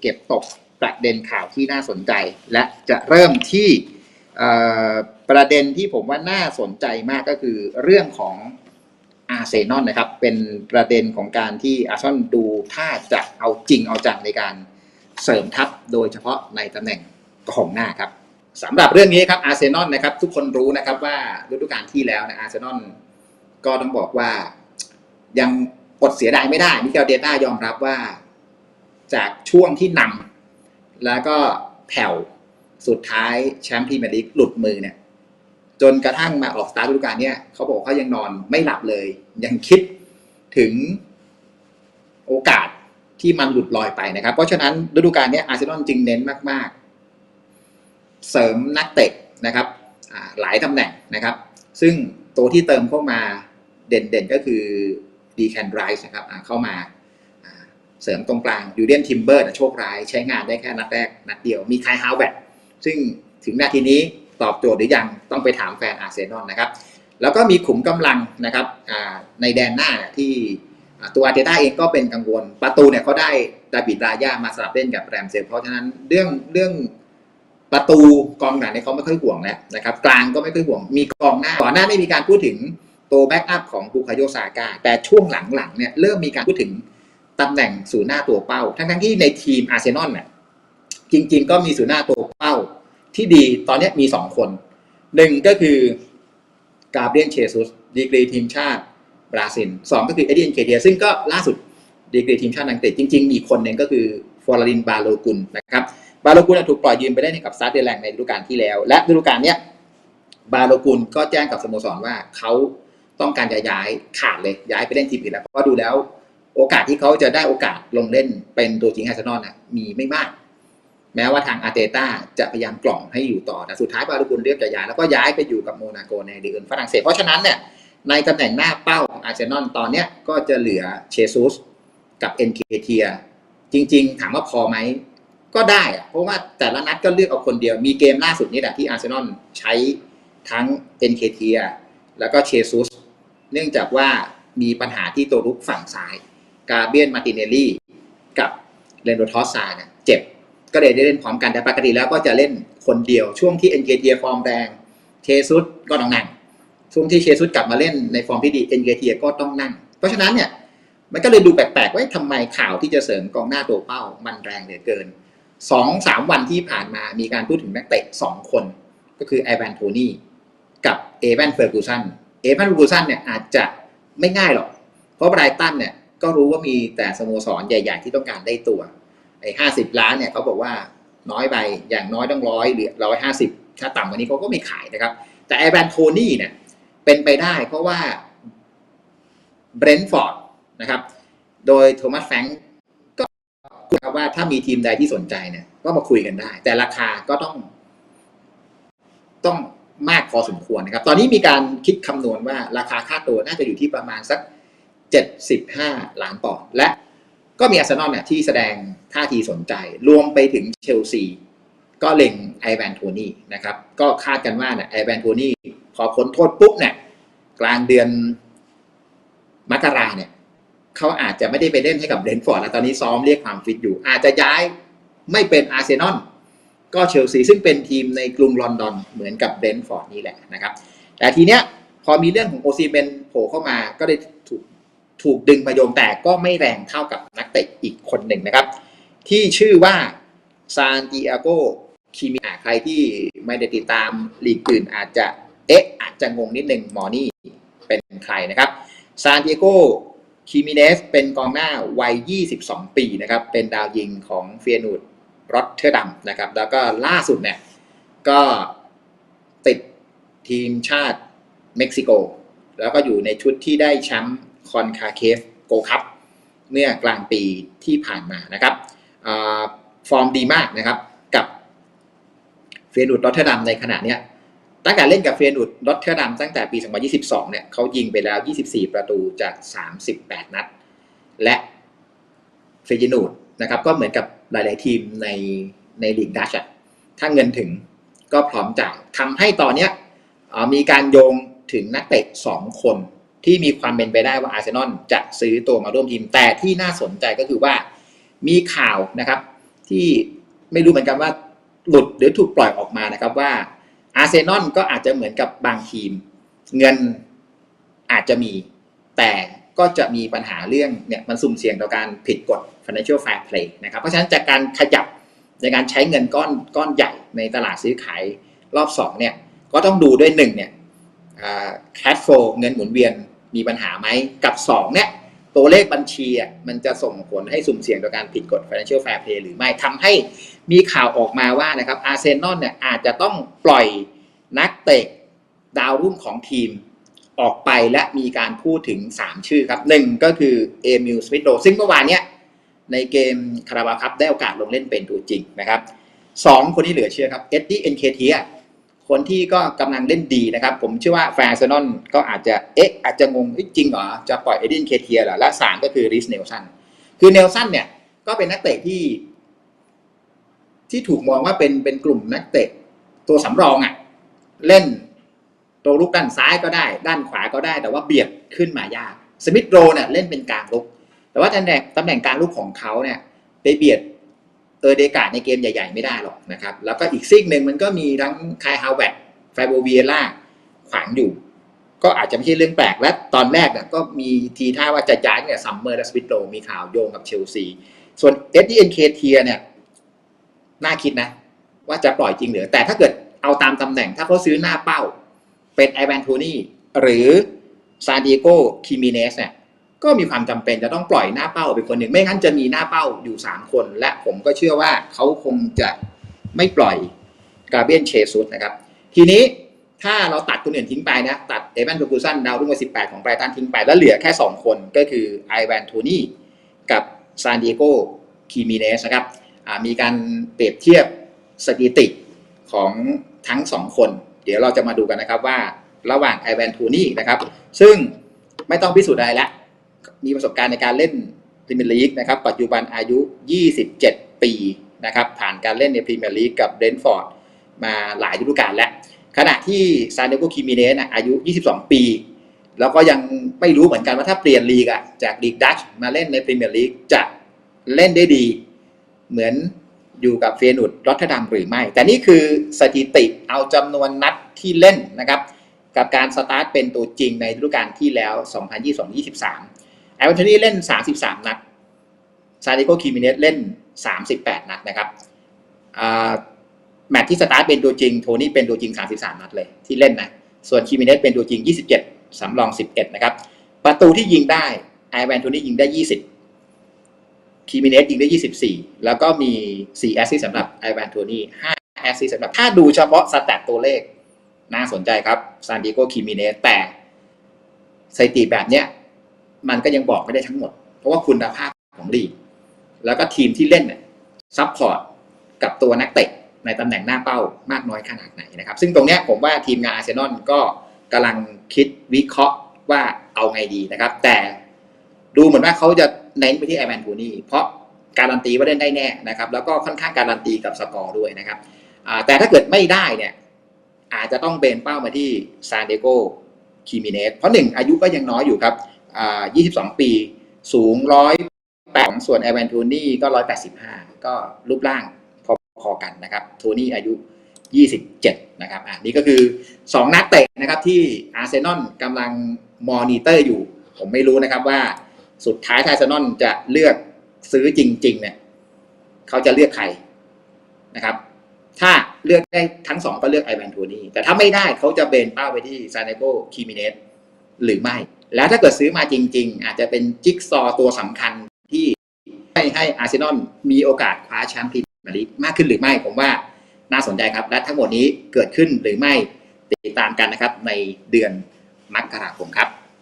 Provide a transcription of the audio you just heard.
เก็บตกประเด็นข่าวที่น่าสนใจ และจะเริ่มที่ประเด็นที่ผมว่าน่าสนใจมากก็คือเรื่องของอาร์เซนอลนะครับ เป็นประเด็นของการที่อาร์เซนอลดูถ้าจะเอาจริงเอาจังในการเสริมทัพโดยเฉพาะในตำแหน่งกองหน้าครับสำหรับเรื่องนี้ครับอาร์เซนอลนะครับ ทุกคนรู้นะครับว่าฤดูกาลที่แล้วนะอาร์เซนอลก็ต้องบอกว่ายังอดเสียดายไม่ได้มิเกลเดต้ายอมรับว่า จากช่วงที่นำแล้วก็แผ่วสุดท้ายแชมป์พรีเมียร์ลีกหลุดมือเนี่ย จนกระทั่งมาออกสตาร์ทฤดูกาลเนี่ยเขาบอกเขายังนอนไม่หลับเลย ยังคิดถึงโอกาสที่มันหลุดลอยไปนะครับ เพราะฉะนั้นฤดูกาลนี้อาร์เซนอลจึงเน้นมาก ๆ เสริมนักเตะนะครับหลายตำแหน่งนะครับ ซึ่งตัวที่เติมเข้ามาเด่นๆก็คือดีแคนไรส์นะครับเข้ามา เสริมตรงกลางยูเดียนทิมเบอร์โชคร้ายใช้งานได้แค่นัดแรกนัดเดียวมีคายฮาวแบตซึ่งถึงนาทีนี้ตอบโจทย์หรือยังต้องไปถามแฟนอาร์เซนอลนะครับแล้วก็มีขุมกำลังนะครับในแดนหน้าที่ตัวอาร์เตต้าเองก็เป็นกังวล ประตูเนี่ยเขาได้ดาบิดรายามาสลับเล่นกับแรมเซลเพราะฉะนั้นเรื่องเรื่องประตูกองหลังเนี่ยเขาไม่ค่อยห่วงแล้วนะครับกลางก็ไม่ค่อยห่วง มีกองหน้าก่อนหน้าไม่มีการพูดถึงตัวแบ็กอัพของบูคาโยซาก้าแต่ช่วงหลังๆเนี่ยเริ่มมีการพูดถึง ตำแหน่งศูนย์หน้าตัวเป้า ทั้งทั้งๆที่ในทีมอาร์เซนอลเนี่ยจริง ๆ ก็มีศูนย์หน้าตัวเป้าที่ดีตอนนี้มีสองคนหนึ่งก็คือกาเบรียนเชซุสดีกรีทีมชาติบราซิลสองก็คือเอเดียนเคเทียซึ่งก็ล่าสุดดีกรีทีมชาติอังกฤษจริง ๆ มีคนหนึ่งก็คือฟอร์ลินบาโลกุลนะครับบาโลกุลถูกปล่อยยืมไปได้ในกับซาร์เดแลงในฤดูกาลที่แล้ว และฤดูกาลเนี้ยบาโลกุลก็แจ้งกับสโมสรว่าเขาต้องการจะย้ายขาดเลยย้ายไปเล่นทีมอื่นแล้วเพราะว่าดูแล้ว โอกาสที่เขาจะได้โอกาสลงเล่นเป็นตัวจริงอาร์เซนอลน่ะมีไม่มาก แม้ว่าทางอาร์เตต้าจะพยายามกล่อมให้อยู่ต่อแต่สุดท้ายบาลูกุลเรียกจะย้ายแล้วก็ย้ายไปอยู่กับโมนาโกในลีกอื่นฝรั่งเศสเพราะฉะนั้นเนี่ยในตำแหน่งหน้าเป้าของอาร์เซนอลตอนเนี้ยก็จะเหลือเชซุสกับเอ็นเคเทียจริง ๆ ถามว่าพอไหมก็ได้อะเพราะว่าแต่ละนัดก็เลือกเอาคนเดียวมีเกมล่าสุดนี่แหละที่อาร์เซนอลใช้ทั้งเอ็นเคเทียแล้วก็เชซุสเนื่องจากว่ามีปัญหาที่ตัวรุกฝั่งซ้าย กาเบียนมาติเนลลี่กับเรนโดทอสซาเนี่ยเจ็บ ก็เลยได้เล่นพร้อมกันแต่ปกติแล้วก็จะเล่นคนเดียวช่วงที่เอ็นเกเทียฟอร์มแรงเชซุสก็ต้องนั่ง ช่วงที่เชซุสกลับมาเล่นในฟอร์มที่ดีเอ็นเกเทียก็ต้องนั่ง เพราะฉะนั้นเนี่ยมันก็เลยดูแปลกๆว่าทำไมข่าวที่จะเสริมกองหน้าตัวเป้ามันแรงเหลือเกินสองสามวันที่ผ่านมามีการพูดถึงนักเตะสองคน ก็คือไอแวนโทนี่กับเอแวนเฟอร์กูสันเอแวนเฟอร์กูสันเนี่ยอาจจะไม่ง่ายหรอก เพราะไบรตันเนี่ย ก็รู้ว่ามีแต่สโมสรใหญ่ ๆ ที่ต้องการได้ตัวไอ้ห้าสิบล้านเนี่ยเขาบอกว่าน้อยไปอย่างน้อยต้องร้อยหรือร้อยห้าสิบถ้าต่ำกว่านี้เขาก็ไม่ขายนะครับ แต่ไอแวนโทนี่เนี่ยเป็นไปได้เพราะว่าเบรนท์ฟอร์ดนะครับ โดยโทมัสแฟงก์ก็คุยว่าถ้ามีทีมใดที่สนใจเนี่ยก็มาคุยกันได้ แต่ราคาก็ต้อง ต้องมากพอสมควรนะครับ ตอนนี้มีการคิดคำนวณว่าราคาค่าตัวน่าจะอยู่ที่ประมาณสัก 75 ล้านปอนด์และก็มีอาร์เซนอลเนี่ยที่แสดงท่าทีสนใจ รวมไปถึงเชลซี ก็เล็งไอแวนโทนี่นะครับ ก็คาดกันว่าเนี่ยไอแวนโทนี่พอพ้นโทษปุ๊บเนี่ยกลางเดือนมกราเนี่ยเขาอาจจะไม่ได้ไปเล่นให้กับเบรนฟอร์ดแล้วตอนนี้ซ้อมเรียกความฟิตอยู่ อาจจะย้ายไม่เป็นอาร์เซนอลก็เชลซีซึ่งเป็นทีมในกรุงลอนดอนเหมือนกับเบรนฟอร์ดนี่แหละนะครับ แต่ทีเนี้ยพอมีเรื่องของโอซีเมนโผล่เข้ามาก็เลย ถูกดึงมาโยงแต่ก็ไม่แรงเท่ากับนักเตะอีกคนหนึ่งนะครับ ที่ชื่อว่าซานติอาโกคิมิอาใครที่ไม่ได้ติดตามลีกอื่นอาจจะเอ๊ะอาจจะงงนิดหนึ่งหมอนี่เป็นใครนะครับซานติอาโกคิมิเนสเป็นกองหน้าวัย 22 ปีนะครับ เป็นดาวยิงของเฟียนูดรอตเทอร์ดัมนะครับ แล้วก็ล่าสุดเนี่ยก็ติดทีมชาติเม็กซิโก แล้วก็อยู่ในชุดที่ได้แชมป์ คอนคาเคฟโกคัพเมื่อกลางปีที่ผ่านมานะครับฟอร์มดีมากนะครับกับเฟียนูดรอตเทอร์ดัมในขณะเนี้ยตั้งแต่เล่นกับเฟียนูดรอตเทอร์ดัมตั้งแต่ปี 2022 เนี่ยเขายิงไปแล้ว 24 ประตูจาก 38 นัด และเฟยนูดนะครับก็เหมือนกับหลาย ๆ ทีมในในลีกดัชถ้าเงินถึงก็พร้อมจ่ายทำให้ตอนเนี้ยมีการโยงถึงนักเตะ 2 คน ที่มีความเป็นไปได้ว่าอาร์เซนอลจะซื้อตัวมาร่วมทีม แต่ที่น่าสนใจก็คือว่ามีข่าวนะครับ ที่ไม่รู้เหมือนกันว่าหลุดหรือถูกปล่อยออกมานะครับว่าอาร์เซนอลก็อาจจะเหมือนกับบางทีม เงินอาจจะมี แต่ก็จะมีปัญหาเรื่องเนี่ยมันสุ่มเสี่ยงต่อการผิดกฎ financial fair play นะครับเพราะฉะนั้นจากการขยับในการใช้เงินก้อนก้อนใหญ่ในตลาดซื้อขายรอบสองเนี่ยก็ต้องดูด้วยหนึ่งเนี่ย cash flow เงินหมุนเวียน มีปัญหาไหมกับสองเนี่ย ตัวเลขบัญชีอะมันจะส่งผลให้สุ่มเสี่ยงต่อการผิดกฎ financial fair play หรือไม่ทำให้มีข่าวออกมาว่านะครับอาร์เซนอลเนี่ยอาจจะต้องปล่อยนักเตะดาวรุ่งของทีมออกไปและมีการพูดถึง 3 ชื่อครับหนึ่งก็คือเอมิลสมิธโรซึ่งเมื่อวานเนี้ยในเกมคาราบาคัพได้โอกาสลงเล่นเป็นตัวจริงนะครับสองคนที่เหลือเชื่อครับเอ็ดดี้เอ็นเคเทีย คนที่ก็กำลังเล่นดีนะครับ ผมเชื่อว่าแฟร์ซนอลก็อาจจะเอ๊ะอาจจะงงจริงเหรอ จะปล่อยเอดินเคเทียเหรอ และสามก็คือริสเนลสันคือเนลสันเนี่ย ก็เป็นนักเตะที่ ที่ถูกมองว่าเป็นเป็นกลุ่มนักเตะตัวสำรองอะ่ะ เล่นตัวลุกด้านซ้ายก็ได้ ด้านขวาก็ได้ แต่ว่าเบียดขึ้นมายากสมิธโรเนี่ยเล่นเป็นกลางลุก แต่ว่าตำแหน่งตำแหน่งกลางลุกของเขาเนี่ยไปเบียด เออเดกาดในเกมใหญ่ ๆ ไม่ได้หรอกนะครับ แล้วก็อีกซีกหนึ่งมันก็มีทั้งคายฮาวเวตไฟโบเวียล่าขวางอยู่ ก็อาจจะไม่ใช่เรื่องแปลกและตอนแรกเนี่ยก็มีทีท่าว่าจะย้ายเนี่ยซัมเมอร์และสปิตโรมีข่าวโยงกับเชลซี ส่วนเอ็ดดี้เอ็นเคเทียเนี่ยน่าคิดนะ ว่าจะปล่อยจริงหรือ แต่ถ้าเกิดเอาตามตำแหน่งถ้าเขาซื้อหน้าเป้า เป็นไอแวนโทนี่หรือซานดิโกคิมิเนสเนี่ย ก็มีความจำเป็นจะต้องปล่อยหน้าเป้าเป็นคนหนึ่ง ไม่งั้นจะมีหน้าเป้าอยู่ 3 คน และผมก็เชื่อว่าเขาคงจะไม่ปล่อยกาเบียนเชซุสนะครับ ทีนี้ถ้าเราตัดคนอื่นทิ้งไปนะ ตัดเอแวนโทกูสันดาวรุ่งวัย18ของไบรตันทิ้งไป แล้วเหลือแค่ 2 คนก็คือไอแวนโทนี่กับซานดิเอโกคิมิเนสนะครับมีการเปรียบเทียบสถิติของทั้ง 2 คน เดี๋ยวเราจะมาดูกันนะครับว่าระหว่างไอแวนโทนี่นะครับ ซึ่งไม่ต้องพิสูจน์อะไรแล้ว มีประสบการณ์ในการเล่นพรีเมียร์ลีกนะครับปัจจุบันอายุ 27 ปีนะครับผ่านการเล่นในพรีเมียร์ลีกกับเดนฟอร์ดมาหลายฤดูกาลแล้วขณะที่ซานเดโกคิมิเนสอายุ 22 ปี แล้วก็ยังไม่รู้เหมือนกันว่าถ้าเปลี่ยนลีกอะจากลีกดัชมาเล่นในพรีเมียร์ลีกจะเล่นได้ดี เหมือนอยู่กับเฟยนุดรอตเทอร์ดัมหรือไม่ แต่นี่คือสถิติเอาจำนวนนัดที่เล่นนะครับ กับการสตาร์ทเป็นตัวจริงในฤดูกาลที่แล้ว 2022-23 แอลเทนี่เล่น 33 นัด ซาดิโกคิมิเนสเล่น 38 นัดนะครับแมตช์ที่สตาร์ทเป็นตัวจริง โทนี่เป็นตัวจริง 33 นัดเลยที่เล่นนะ ส่วนคิมิเนสเป็นตัวจริง 27 สำรอง 11 นะครับ ประตูที่ยิงได้ไอแวนโทนี่ยิงได้ 20 คิมิเนสยิงได้ 24 แล้วก็มี 4 แอสซิสสำหรับไอแวนโทนี่5แอสซิสสำหรับ ถ้าดูเฉพาะสแตทตัวเลข น่าสนใจครับซานดิโกคิมิเนสแต่สถิติแบบเนี้ย มันก็ยังบอกไม่ได้ทั้งหมด เพราะว่าคุณภาพของลีกแล้วก็ทีมที่เล่นเนี่ยซัพพอร์ตกับตัวนักเตะในตำแหน่งหน้าเป้ามากน้อยขนาดไหนนะครับ ซึ่งตรงนี้ผมว่าทีมงานอาร์เซนอลก็กำลังคิดวิเคราะห์ว่าเอาไงดีนะครับ แต่ดูเหมือนว่าเขาจะเน้นไปที่ไอแมนทูนี่เพราะการันตีว่าเล่นได้แน่นะครับ แล้วก็ค่อนข้างการันตีกับสกอร์ด้วยนะครับแต่ถ้าเกิดไม่ได้เนี่ยอาจจะต้องเบนเป้ามาที่ซานเดโกคิมิเนสเพราะหนึ่งอายุก็ยังน้อยอยู่ครับ 22 ปี สูงร้อยแปดส่วนแอเวนโทนี่ก็ร้อยแปดสิบห้าก็รูปร่างพอๆกันนะครับโทนี่อายุ 27 นะครับอะนี่ก็คือ 2 นักเตะนะครับที่อาร์เซนอลกำลังมอนิเตอร์อยู่ ผมไม่รู้นะครับว่าสุดท้ายถ้าอาร์เซนอลจะเลือกซื้อจริง ๆ เนี่ยเขาจะเลือกใครนะครับ ถ้าเลือกได้ทั้งสองก็เลือกไอแวนโทนี่แต่ถ้าไม่ได้เขาจะเบนเป้าไปที่ซานเนโกคิมิเนสหรือไม่ แล้วถ้าเกิดซื้อมาจริง ๆ อาจจะเป็นจิ๊กซอว์ตัวสำคัญที่ให้ให้อาร์เซนอลมีโอกาสคว้าแชมป์พรีเมียร์ลีกมากขึ้นหรือไม่ ผมว่าน่าสนใจครับ และทั้งหมดนี้เกิดขึ้นหรือไม่ติดตามกันนะครับในเดือนมกราคมครับ